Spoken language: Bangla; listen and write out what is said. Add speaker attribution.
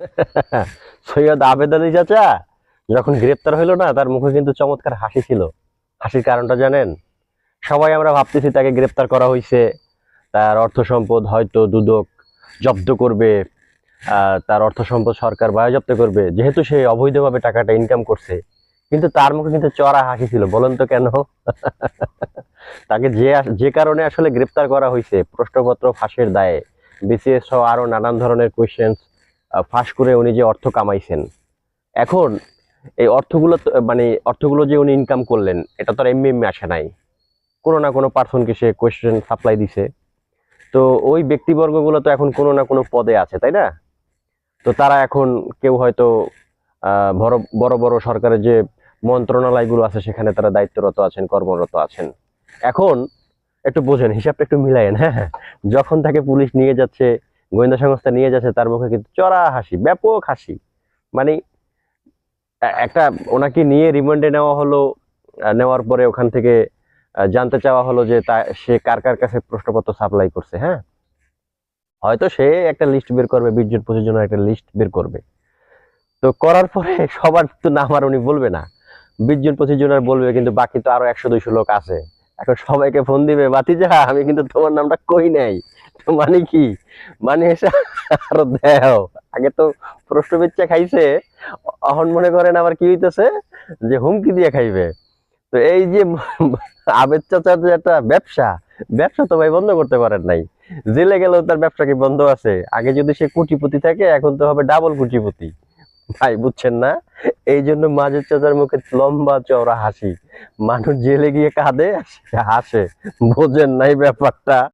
Speaker 1: সৈয়দ আবেদ আলী চাচা, যখন গ্রেপ্তার হইল না, তার মুখে কিন্তু চমৎকার হাসি ছিল। হাসির কারণটা জানেন? সবাই আমরা ভাবতেছি তাকে গ্রেপ্তার করা হয়েছে তার অর্থ সম্পদ হয়তো দুদক জব্দ করবে তার অর্থ সম্পদ সরকার বায়োজপ্ত করবে। যেহেতু সে অবৈধভাবে টাকাটা ইনকাম করছে, কিন্তু তার মুখে কিন্তু চড়া হাসি ছিল, বলেন তো কেন? তাকে যে যে কারণে আসলে গ্রেপ্তার করা হয়েছে প্রশ্নপত্র ফাঁসের দায়ে। বিসিএস সহ আরও নানান ধরনের কোয়েশ্চেন্স ফাঁস করে উনি যে অর্থ কামাইছেন। এখন এই অর্থগুলো মানে অর্থগুলো যে উনি ইনকাম করলেন, এটা তো আর এমনি এমনি আসে নাই। কোনো না কোনো পার্সনকে সে কোয়েশ্চেন সাপ্লাই দিছে। তো ওই ব্যক্তিবর্গগুলো তো এখন কোনো না কোনো পদে আছে, তাই না? তো তারা এখন কেউ হয়তো বড় বড় বড় সরকারের যে মন্ত্রণালয়গুলো আছে, সেখানে তারা দায়িত্বরত আছেন, কর্মরত আছেন। এখন একটু বোঝেন, হিসাবটা একটু মিলায়েন হ্যাঁ। যখন তাকে পুলিশ নিয়ে যাচ্ছে গোয়েন্দা সংস্থা নিয়ে যাচ্ছে, তার মুখে কিন্তু চড়া হাসি, ব্যাপক হাসি। মানে একটা ওনাকে নিয়ে রিমান্ডে নেওয়া হলো নেওয়ার পরে ওখান থেকে জানতে চাওয়া হলো যে তা, সে কার কার কাছে প্রশ্নপত্র সাপ্লাই করছে হ্যাঁ? হয়তো সে একটা লিস্ট বের করবে, বিশ জন, পঁচিশ জনের একটা লিস্ট বের করবে। তো করার পরে সবার তো নাম আর উনি বলবে না। বিশ জন, পঁচিশ জনের বলবে, কিন্তু বাকি তো আরও একশো, দুইশো লোক আছে। এখন সবাইকে ফোন দিবে বাতিজা আমি কিন্তু তোমার নামটা কই নাই? মানে কি? মানে এসে আরও দেও। আগে তো প্রশ্ন বেচ্চা খাইছে। এখন মনে করেন আবার কি হইতেছে? যে হুমকি দিয়ে খাইবে। তো এই যে আবেদ চাচার যে একটা ব্যবসা ব্যবসা তো ভাই বন্ধ করতে পারেন নাই। জেলে গেলেও তার ব্যবসা কি বন্ধ আছে? আগে যদি সে কোটিপতি থাকে, এখন তো হবে ডাবল কোটিপতি। ভাই, বুঝছেন না? এই জন্য মাঝের চাচার মুখে লম্বা চওড়া হাসি। মানুষ জেলে গিয়ে কাঁদে, হাসে। বোঝেন নাই ব্যাপারটা।